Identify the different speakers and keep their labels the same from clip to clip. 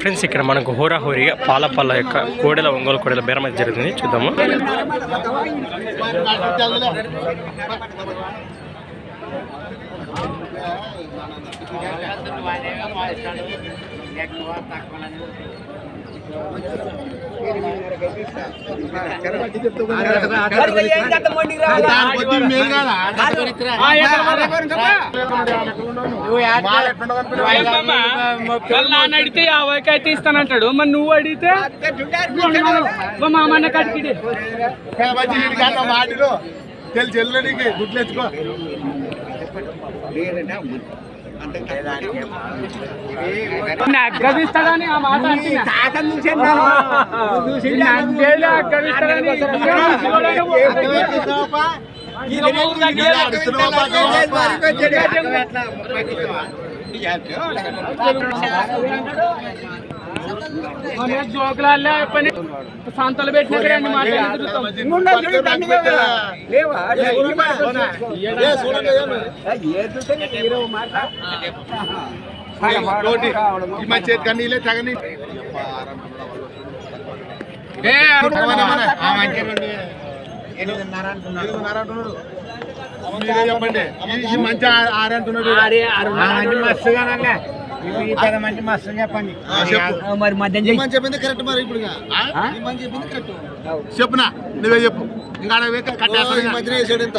Speaker 1: Friends ఇక్కడ మనకు హోరాహోరీగా పాలపల్ల యొక్క కోడెల ఒంగోలు కోడెల బేరం అయితే జరుగుతుంది. చూద్దాము.
Speaker 2: నాన్న అడిగితే యాభైకి అయితే ఇస్తానంటాడు మరి నువ్వు అడిగితే? మా మామన్న కడికి
Speaker 3: తెలుసు గుడ్లు ఎత్తుకో.
Speaker 2: అగ్గదిస్తాడని ఆ మాట అంటున్నా. జోకులాల్లో పని సంతలు పెట్టినట్టు
Speaker 3: ఎనిమిదిన్నర అంటున్నాడు. మీరే చెప్పండి ఈ- మంచి ఆరు అంటున్నాడు
Speaker 4: మంచి
Speaker 2: మరి మధ్య
Speaker 3: చెప్పింది కరెక్ట్ మరి ఇప్పుడు చెప్పునా నువ్వే చెప్పు. ఇంకా. కట్టేస్తాడు ఎంత? ఎక్కిచ్చానా
Speaker 2: ఎక్కిచ్చాడప్ప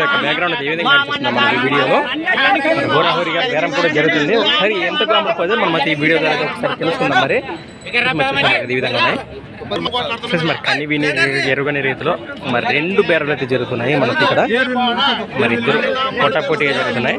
Speaker 1: యొక్క బ్యాక్గ్రౌండ్ అయితే ఏ విధంగా కనిపిస్తుందో మన ఈ వీడియోలో? హోరాహోరీగా బేరం కూడా జరుగుతుంది. ఒకసారి ఎంత గ్రాముల పదో మనం ఈ వీడియో ద్వారా ఒకసారి తెలుసుకుందాం మరి. ఈ విధంగానే మరి కని విని ఎరుగని రీతిలో మరి రెండు బేరలు అయితే జరుగుతున్నాయి మనకి ఇక్కడ మరి ఇద్దరు పోటాపోటీగా జరుగుతున్నాయి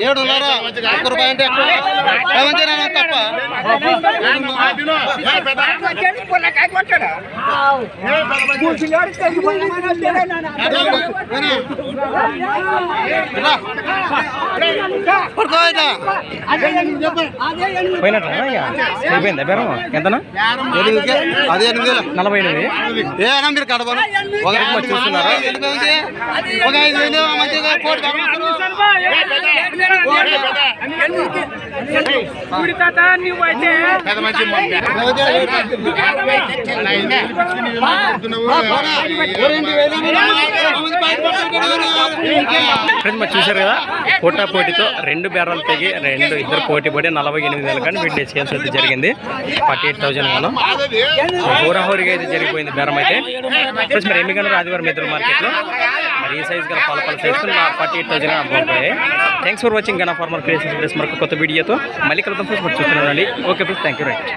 Speaker 3: ఏడున్నర ఒక్క రూపాయి అంటే తప్ప
Speaker 1: అయిపోయిందా బేరం ఎంతనా
Speaker 3: అదే ఎనిమిది.
Speaker 1: నలభై ఎనిమిది
Speaker 3: ఏ మీరు కడవరు ఒక
Speaker 1: చూస్తున్నారా?
Speaker 3: ఒక ఐదు వేలు మంచిగా కోటి
Speaker 1: మరి చూశారు కదా పోటా పోటీతో రెండు బేరాలు తెగి రెండు ఇద్దరు పోటీ పడి నలభై ఎనిమిది వేలు కానీ వీటి సేల్స్ అయితే జరిగింది. ఫార్టీ ఎయిట్ థౌసండ్ గాను. హోరాహోరీగా అయితే జరిగిపోయింది బేరం అయితే. మరి ఎన్ని గంటలు ఆదివారం ఇద్దరు మార్కెట్లో. ఈ సైజ్ గల పలు సైజ్ ఫార్టీ ఎయిట్ థౌసండ్ బాగుంటాయి thanks for watching Gana farmer creation place మరొక కొత్త వీడియోతో మళ్ళీ కలుద్దాం. ఫ్రెండ్స్ మరి చూస్తున్నానండి okay friends thank you right